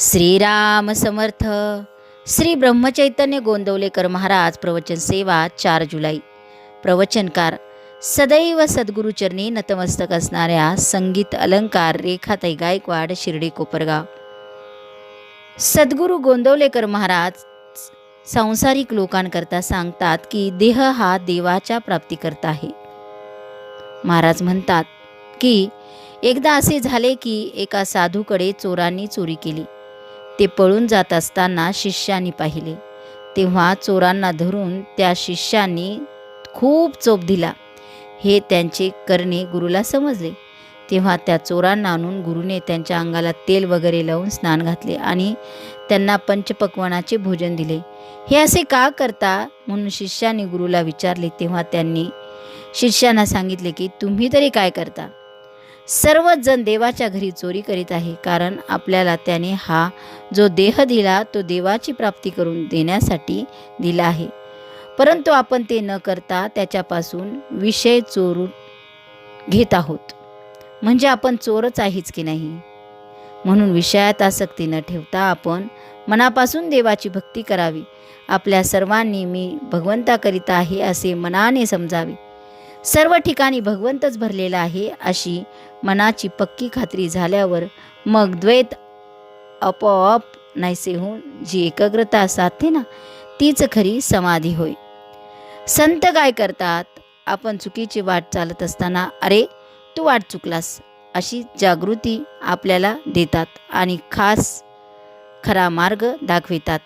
श्रीराम समर्थ. श्री ब्रह्मचैतन्य गोंदवलेकर महाराज प्रवचन सेवा चार जुलै. प्रवचनकार सदैव सद्गुरुचरणी नतमस्तक असणाऱ्या संगीत अलंकार रेखाताई गायकवाड शिर्डी कोपरगाव. सद्गुरू गोंदवलेकर महाराज सांसारिक लोकांकरता सांगतात की देह हा देवाच्या प्राप्तीकरता आहे. महाराज म्हणतात की एकदा असे झाले की एका साधूकडे चोरांनी चोरी केली. ते पळून जात असताना शिष्यानी पाहिले. तेव्हा चोरांना धरून त्या शिष्यांनी खूप चोप दिला. हे त्यांचे करणे गुरुला समजले. तेव्हा त्या चोरांना आणून गुरुने त्यांच्या अंगाला तेल वगैरे लावून स्नान घातले आणि त्यांना पंचपक्वानाचे भोजन दिले. हे असे का करता? म्हणून शिष्याने गुरुला विचारले. तेव्हा त्यांनी शिष्यांना सांगितले की तुम्ही तरी काय करता? सर्वच जण देवाच्या घरी चोरी करीत आहे कारण आपल्याला त्याने हा जो देह दिला तो देवाची प्राप्ती करून देण्यासाठी दिला आहे. परंतु आपण ते न करता त्याच्यापासून विषय चोरून घेत आहोत. म्हणजे आपण चोरच आहेच की नाही? म्हणून विषयात आसक्ती न ठेवता आपण मनापासून देवाची भक्ती करावी. आपल्या सर्वांनी मी भगवंताकरिता आहे असे मनाने समजावे. सर्व ठिकाणी भगवंतच भरलेला आहे अशी मनाची पक्की खात्री झाल्यावर मग द्वैत आपोआप नाहीसे होऊन जी एकाग्रता साधते ना तीच खरी समाधी होय. संत काय करतात? आपण चुकीची वाट चालत असताना अरे तू वाट चुकलास अशी जागृती आपल्याला देतात आणि खास खरा मार्ग दाखवितात.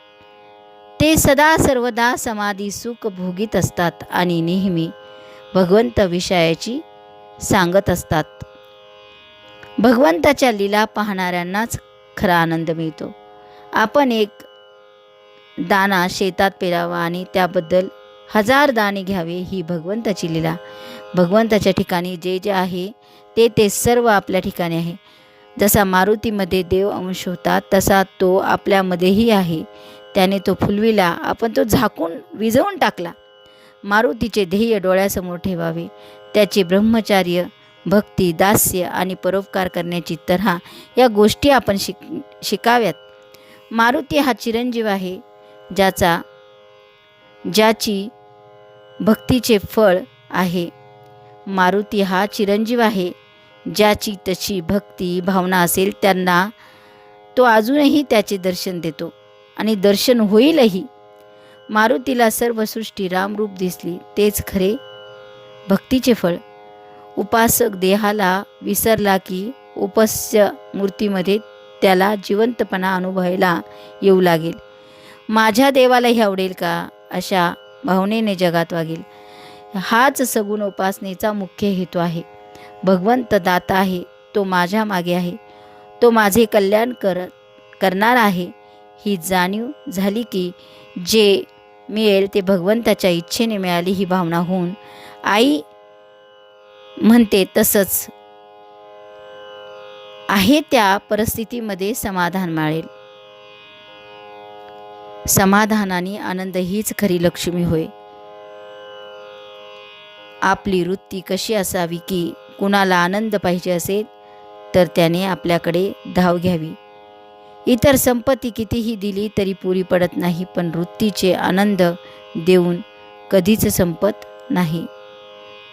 ते सदा सर्वदा समाधी सुख भोगीत असतात आणि नेहमी भगवंत विषयाची सांगत असतात. भगवंताच्या लीला पाहणाऱ्यांनाच खरा आनंद मिळतो. आपण एक दाना शेतात पेरावा आणि त्याबद्दल हजार दाणे घ्यावे ही भगवंताची लीला. भगवंताच्या ठिकाणी जे जे आहे ते ते सर्व आपल्या ठिकाणी आहे. जसा मारुतीमध्ये देव अंश होता तसा तो आपल्यामध्येही आहे. त्याने तो फुलविला आपण तो झाकून विझवून टाकला. मारुतीचे ध्येय डोळ्यासमोर ठेवावे. त्याचे ब्रह्मचार्य भक्ती दास्य आणि परोपकार करण्याची तऱ्हा या गोष्टी आपण शिक शिकाव्यात. मारुती हा चिरंजीव आहे ज्याचा ज्याची भक्तीचे फळ आहे. मारुती हा चिरंजीव आहे ज्याची तशी भक्ती भावना असेल त्यांना तो अजूनही त्याचे दर्शन देतो. आणि दर्शन होईलही मारुतीला सर्व सृष्टी रामरूप दिसली. तेच खरे भक्तीचे फळ. उपासक देहाला विसरला की उपस्य मूर्तीमध्ये त्याला जिवंतपणा अनुभवायला येऊ लागेल. माझ्या देवालाही आवडेल का? अशा भावनेने जगात वागेल. हाच सगुण उपासनेचा मुख्य हेतू आहे. भगवंत दाता आहे. तो माझ्या मागे आहे. तो माझे कल्याण कर करणार आहे. ही जाणीव झाली की जे मिळेल ते भगवंताच्या इच्छेने मिळाली ही भावना होऊन. आई म्हणते तसंच आहे त्या परिस्थितीमध्ये समाधान मिळेल. समाधान आणि आनंद हीच खरी लक्ष्मी होय. आपली वृत्ती कशी असावी की कुणाला आनंद पाहिजे असेल तर त्याने आपल्याकडे धाव घ्यावी. इतर संपत्ती कितीही दिली तरी पुरी पडत नाही पण वृत्तीचे आनंद देऊन कधीच संपत नाही.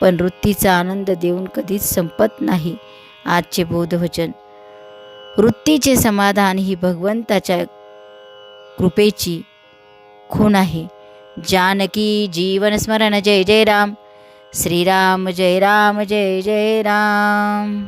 पण वृत्तीचा आनंद देऊन कधीच संपत नाही. आजचे बोधवचन. वृत्तीचे समाधान ही भगवंताच्या कृपेची खूण आहे. जानकी जीवन स्मरण जय जय राम. श्रीराम जय राम जय जय राम.